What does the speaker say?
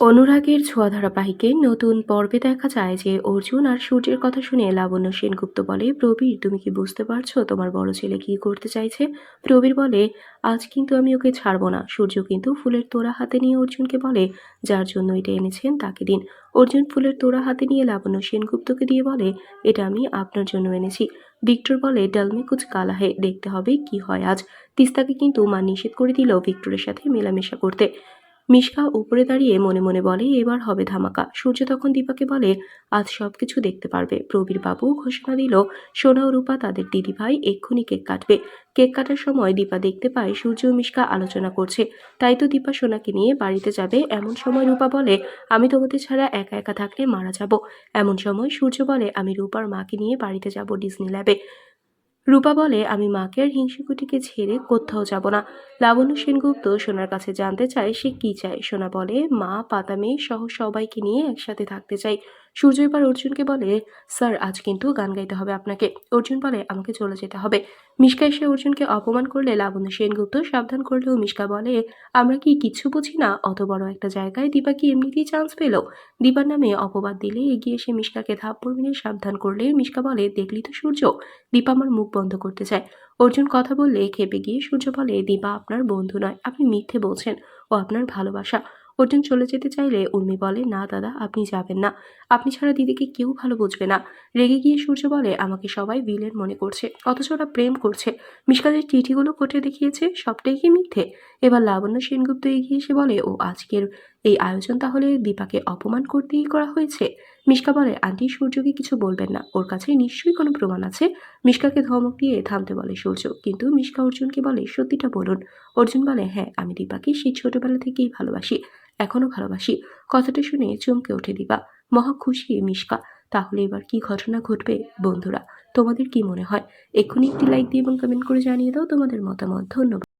অনুরাগের ছোঁয়া ধারাবাহিকে নতুন পর্বে দেখা যায় যে অর্জুন আর সূর্যের কথা শুনে লাবণ্য সেনগুপ্ত বলে, প্রবীর, তুমি কি বুঝতে পারছ তোমার বড় ছেলে কি করতে চাইছে? প্রবীর বলে, আজ কিন্তু আমি ওকে ছাড়বো না। সূর্য কিন্তু ফুলের তোড়া হাতে নিয়ে অর্জুনকে বলে, যার জন্য এটা এনেছেন তাকে দিন। অর্জুন ফুলের তোড়া হাতে নিয়ে লাবণ্য সেনগুপ্তকে দিয়ে বলে, এটা আমি আপনার জন্য এনেছি। ভিক্টর বলে ডালমে কুচ কালা হে দেখতে হবে কি হয় আজ। তিস্তাকে কিন্তু মা নিষেধ করে দিল ভিক্টরের সাথে মেলামেশা করতে। মিশকা উপরে দাঁড়িয়ে মনে মনে বলে, এবার হবে ধামাকা। সূর্য তখন দীপাকে বলে, আজ সবকিছু দেখতে পারবে। প্রবীর বাবু ঘোষণা দিল, সোনা ও রূপা তাদের দিদিভাই এক্ষুনি কেক কাটবে। কেক কাটার সময় দীপা দেখতে পায় সূর্য ও মিশকা আলোচনা করছে। তাই তো দীপা সোনাকে নিয়ে বাড়িতে যাবে। এমন সময় রূপা বলে, আমি তোমাদের ছাড়া একা একা থাকলে মারা যাব। এমন সময় সূর্য বলে, আমি রূপার মাকে নিয়ে বাড়িতে যাব ডিজনি ল্যাবে। রূপা বলে, আমি মাকে আর হিংসুকুটিকে ছেড়ে কোথাও যাব না। লাবণ্য সেনগুপ্ত সোনার কাছে জানতে চায় সে কি চায়। সোনা বলে, মা, পাতা মেয়ে সহ সবাইকে নিয়ে একসাথে থাকতে চাই। সূর্য এবার অর্জুনকে বলে, স্যার, আজ কিন্তু গান গাইতে হবে আপনাকে। অর্জুন বলে, আমাকে চলে যেতে হবে। মিশকা এসে অর্জুনকে অপমান করলে লাবণ্য সেনগুপ্ত সাবধান করলেও মিশকা বলে, আমরা কি কিচ্ছু বুঝি না? অত বড় একটা জায়গায় দীপা কি এমনিতেই চান্স পেল? দীপার নামে অপবাদ দিলে এগিয়ে এসে মিশকাকে থাপ্পড় মেরে সাবধান করলে মিশকা বলে, দেখলি তো সূর্য, দীপা আমার মুখ বন্ধ করতে চায়। অর্জুন কথা বললে খেপে গিয়ে সূর্য বলে, দীপা আপনার বন্ধু নয়, আপনি মিথ্যে বলছেন। ও আপনার ভালোবাসা। অর্জুন চলে যেতে চাইলে উর্মি বলে, না, দাদা, আপনি যাবেন না। আপনি ছাড়া দিদিকে কেউ ভালো বুঝবে না। রেগে গিয়ে সূর্য বলে, আমাকে সবাই ভিলেন মনে করছে, অথচ ওরা প্রেম করছে। মিশকাদের চিঠিগুলো কোটে দেখিয়েছে, সবটাই কি মিথ্যে? এবার লাবণ্য সেনগুপ্ত এগিয়ে এসে বলে, ও আজকের এই আয়োজন তাহলে দীপাকে অপমান করতেই করা হয়েছে? মিশকা বলে, আন্টি, সূর্যকে কিছু বলবেন না। ওর কাছে নিশ্চয়ই কোনো প্রমাণ আছে। মিশকাকে ধমক দিয়ে থামতে বলে সূর্য। কিন্তু মিশকা অর্জুনকে বলে, সত্যিটা বলুন। অর্জুন বলে হ্যাঁ আমি দীপাকে সেই ছোটবেলা থেকেই ভালোবাসি, এখনও ভালোবাসি। কথাটা শুনে চমকে ওঠে দীপা। মহা খুশি মিশকা। তাহলে এবার কি ঘটনা ঘটবে, বন্ধুরা? তোমাদের কি মনে হয়? এক্ষুনি একটি লাইক দিয়ে এবং কমেন্ট করে জানিয়ে দাও তোমাদের মতামত। ধন্যবাদ।